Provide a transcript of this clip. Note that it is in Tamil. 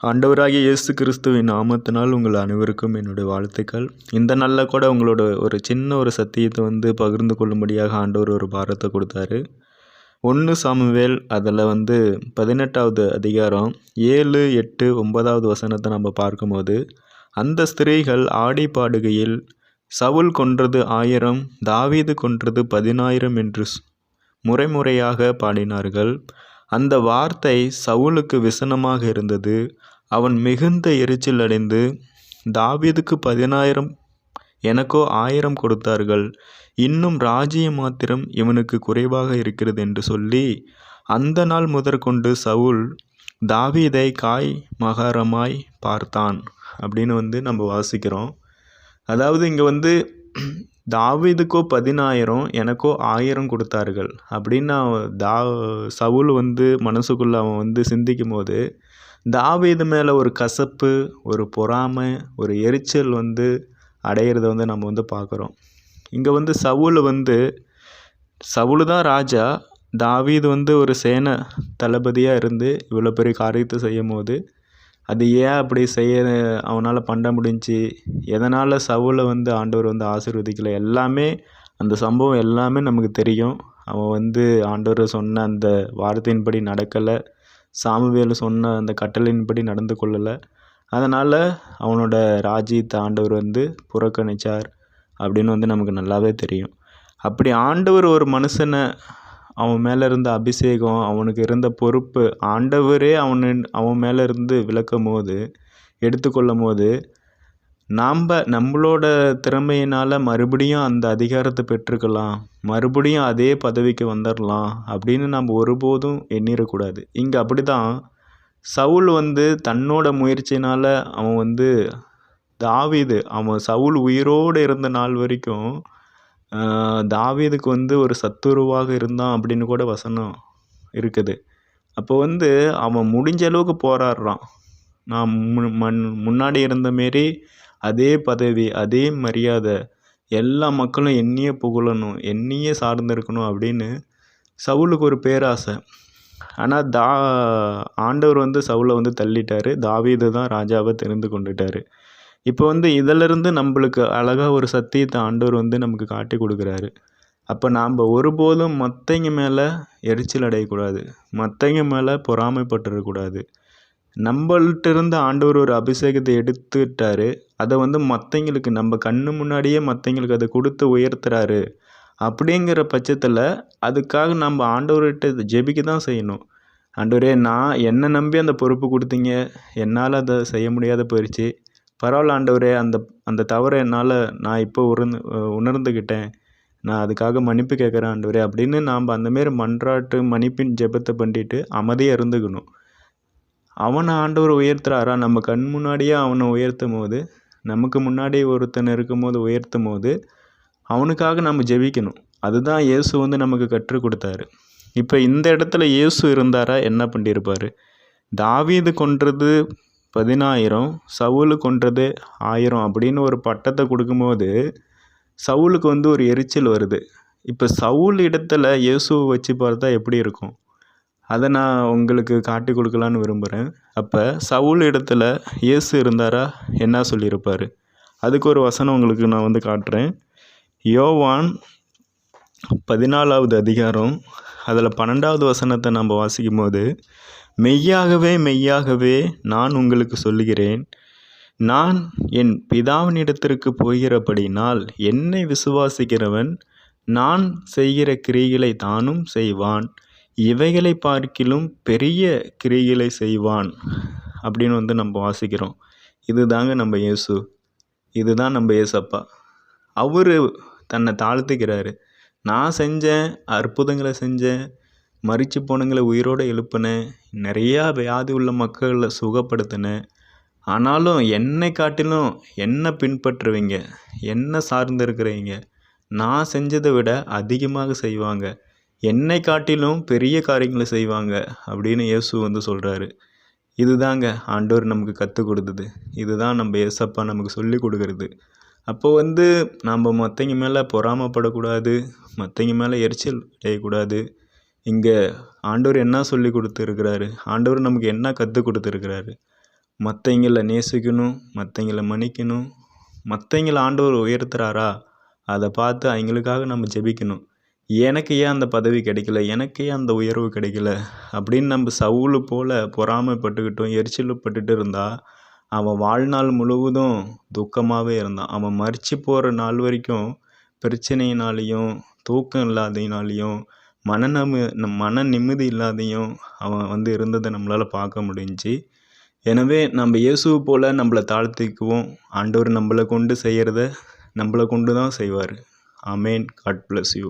ஆண்டவராகிய இயேசு கிறிஸ்துவின் நாமத்தினால் உங்கள் அனைவருக்கும் என்னுடைய வாழ்த்துக்கள். இந்த நாளில் கூட உங்களோட ஒரு சின்ன ஒரு சத்தியத்தை வந்து பகிர்ந்து கொள்ளும்படியாக ஆண்டவர் ஒரு பாரத்தை கொடுத்தாரு. ஒன்று சாமுவேல் அதில் வந்து பதினெட்டாவது அதிகாரம் ஏழு எட்டு ஒன்பதாவது வசனத்தை நம்ம பார்க்கும்போது அந்த ஸ்திரீகள் ஆடி பாடுகையில் சவுல் கொன்றது ஆயிரம் தாவீது கொன்றது பதினாயிரம் என்று முறைமுறையாக பாடினார்கள். அந்த வார்த்தை சவுலுக்கு விசனமாக இருந்தது. அவன் மிகுந்த எரிச்சல் அடைந்து தாவீதுக்கு பதினாயிரம் எனக்கோ ஆயிரம் கொடுத்தார்கள். இன்னும் ராஜ்யம் மாத்திரம் இவனுக்கு குறைவாக இருக்கிறது என்று சொல்லி அந்த நாள் முதற்கொண்டு சவுல் தாவீதை காய் மகாரமாய் பார்த்தான் அப்படின்னு வந்து நம்ம வாசிக்கிறோம். அதாவது இங்கே வந்து தாவீதுக்கோ பதினாயிரம் எனக்கோ ஆயிரம் கொடுத்தார்கள். அப்படின்னு அவன் தா சவுல் வந்து மனசுக்குள்ள அவன் வந்து சிந்திக்கும் போது தாவீது மேலே ஒரு கசப்பு ஒரு பொறாமை ஒரு எரிச்சல் வந்து அடையிறத வந்து நம்ம வந்து பார்க்குறோம். இங்கே வந்து சவுல் வந்து சவுல் தான் ராஜா. தாவீது வந்து ஒரு சேனை தளபதியாக இருந்து இவ்வளோ பெரிய காரியத்தை செய்யும் போது அது ஏன் அப்படி செய்ய அவனால் பண்ண முடிஞ்சுச்சு எதனால் சவுலை வந்து ஆண்டவர் வந்து ஆசீர்வதிக்கலை எல்லாமே அந்த சம்பவம் எல்லாமே நமக்கு தெரியும். அவன் வந்து ஆண்டவர் சொன்ன அந்த வார்த்தையின்படி நடக்கலை சாமுவேல் சொன்ன அந்த கட்டளையின்படி நடந்து கொள்ளலை. அதனால் அவனோட ராஜ்யத்தை ஆண்டவர் வந்து புறக்கணிச்சார் அப்படின்னு வந்து நமக்கு நல்லாவே தெரியும். அப்படி ஆண்டவர் ஒரு மனுஷனை அவன் மேலே இருந்த அபிஷேகம் அவனுக்கு இருந்த பொறுப்பு ஆண்டவரே அவனு அவன் மேலே இருந்து விளக்கும் போது எடுத்துக்கொள்ளும் போது நாம் நம்மளோட திறமையினால் மறுபடியும் அந்த அதிகாரத்தை பெற்றுக்கலாம் மறுபடியும் அதே பதவிக்கு வந்துடலாம் அப்படின்னு நம்ம ஒருபோதும் எண்ணிடக்கூடாது இங்கே அப்படி தான் சவுல் வந்து தன்னோட முயற்சினால் அவன் வந்து தாவிது அவன் சவுல் உயிரோடு இருந்த நாள் வரைக்கும் தாவீதுக்கு வந்து ஒரு சத்துருவாக இருந்தான் அப்படின்னு கூட வசனம் இருக்குது. அப்போ வந்து அவன் முடிஞ்ச அளவுக்கு போராடுறான். நான் மு- மண் முன்னாடி இருந்த மாரி அதே பதவி அதே மரியாதை எல்லா மக்களும் என்னையே புகழணும் என்னையே சார்ந்திருக்கணும் அப்படின்னு சவுலுக்கு ஒரு பேராசை. ஆனால் தா ஆண்டவர் வந்து சவுலை வந்து தள்ளிட்டார். தாவீது தான் ராஜாவை தெரிந்து கொண்டுட்டார். இப்போ வந்து இதிலிருந்து நம்மளுக்கு அழகாக ஒரு சத்தியத்தை ஆண்டவர் வந்து நமக்கு காட்டி கொடுக்குறாரு. அப்போ நாம் ஒருபோதும் மற்றவங்க மேலே எரிச்சல் அடையக்கூடாது. மற்றவங்க மேலே பொறாமைப்பட்டுறக்கூடாது நம்மள்ட்ட இருந்து ஆண்டவர் ஒரு அபிஷேகத்தை எடுத்துட்டாரு. அதை வந்து மற்றவங்களுக்கு நம்ம கண்ணு முன்னாடியே மற்றவங்களுக்கு அதை கொடுத்து உயர்த்துறாரு. அப்படிங்கிற பட்சத்தில் அதுக்காக நம்ம ஆண்டவர்கிட்ட ஜெபிக்க தான் செய்யணும். ஆண்டவரே நான் என்னை நம்பி அந்த பொறுப்பு கொடுத்தீங்க. என்னால் அதை செய்ய முடியாத போயிடுச்சு பரவாயில்ல ஆண்டவரே அந்த அந்த தவறை என்னால் நான் இப்போ உணர்ந்து உணர்ந்துக்கிட்டேன் நான் அதுக்காக மன்னிப்பு கேட்குறேன் ஆண்டவரே அப்படின்னு நாம் அந்தமாரி மன்றாட்டு மன்னிப்பின் ஜெபத்தை பண்ணிட்டு அமைதியாக இருந்துக்கணும். அவனை ஆண்டவர் உயர்த்துறாரா? நம்ம கண் முன்னாடியே அவனை உயர்த்தும் போது நமக்கு முன்னாடி ஒருத்தன் இருக்கும் போது உயர்த்தும் போது அவனுக்காக நம்ம ஜெபிக்கணும். அதுதான் இயேசு வந்து நமக்கு கற்றுக் கொடுத்தாரு. இப்போ இந்த இடத்துல இயேசு இருந்தாரா? என்ன பண்ணியிருப்பார்? தாவீது கொன்றது பதினாயிரம் சவுலு கொன்றது ஆயிரம் அப்படின்னு ஒரு பட்டத்தை கொடுக்கும்போது சவுலுக்கு வந்து ஒரு எரிச்சல் வருது. இப்போ சவுல் இடத்துல இயேசுவை வச்சு பார்த்தா எப்படி இருக்கும்? அதை நான் உங்களுக்கு காட்டி கொடுக்கலான்னு விரும்புகிறேன் அப்போ சவுல் இடத்துல இயேசு இருந்தாரா? என்ன சொல்லியிருப்பார்? அதுக்கு ஒரு வசனம் உங்களுக்கு நான் வந்து காட்டுறேன். யோவான் பதினாலாவது அதிகாரம் அதில் பன்னெண்டாவது வசனத்தை நம்ம வாசிக்கும் போது மெய்யாகவே மெய்யாகவே நான் உங்களுக்கு சொல்லுகிறேன். நான் என் பிதாவினிடத்திற்கு போகிறபடினால் என்னை விசுவாசிக்கிறவன் நான் செய்கிற கிரிகளை தானும் செய்வான். இவைகளை பார்க்கிலும் பெரிய கிரிகளை செய்வான். அப்படின்னு வந்து நம்ம வாசிக்கிறோம். இதுதாங்க நம்ம இயேசு. இதுதான் நம்ம இயேசப்பா. அவர் தன்னை தாழ்த்துக்கிறாரு. நான் செஞ்சேன் அற்புதங்களை செஞ்சேன் மரிச்சு போனவங்களை உயிரோடு எழுப்பினேன் நிறையா வியாதி உள்ள மக்களை சுகப்படுத்தினேன். ஆனாலும் என்னை காட்டிலும் என்ன பின்பற்றுவீங்க என்ன சார்ந்து இருக்கிறவங்க நான் செஞ்சதை விட அதிகமாக செய்வாங்க. என்னை காட்டிலும் பெரிய காரியங்களை செய்வாங்க அப்படின்னு இயேசு வந்து சொல்கிறாரு இதுதாங்க ஆண்டவர் நமக்கு கற்றுக் கொடுத்தது. இதுதான் நம்ம ஏசப்பா நமக்கு சொல்லி கொடுக்கறது. அப்போ வந்து நம்ம மற்றவங்க மேலே பொறாமப்படக்கூடாது மற்றவங்க மேலே எரிச்சல் அடையக்கூடாது. இங்கே ஆண்டவர் என்ன சொல்லி கொடுத்துருக்கிறாரு? ஆண்டவர் நமக்கு என்ன கற்றுக் கொடுத்துருக்கிறாரு? மற்றவங்கள நேசிக்கணும் மற்றவங்கள மன்னிக்கணும். மற்றவங்கள ஆண்டவர் உயர்த்துறாரா? அதை பார்த்து அவங்களுக்காக நம்ம ஜெபிக்கணும். எனக்கு ஏன் அந்த பதவி கிடைக்கல? எனக்கு ஏன் அந்த உயர்வு கிடைக்கல? அப்படின்னு நம்ம சவுலு போல் பொறாமைப்பட்டுக்கிட்டோம் எரிச்சல் பட்டுட்டு இருந்தால் அவன் வாழ்நாள் முழுவதும் துக்கமாகவே இருந்தான். அவன் மறித்து போகிற நாள் வரைக்கும் பிரச்சனையினாலேயும் தூக்கம் இல்லாததினாலையும் மன நம மன நிம்மதி இல்லாதையும் அவன் வந்து இருந்ததை நம்மளால் பார்க்க முடிஞ்சு. எனவே நம்ம இயேசுவை போல் நம்மளை தாழ்த்திக்குவோம். ஆண்டவர் நம்மளை கொண்டு செய்கிறத நம்மளை கொண்டு தான் செய்வார். Amen God bless you.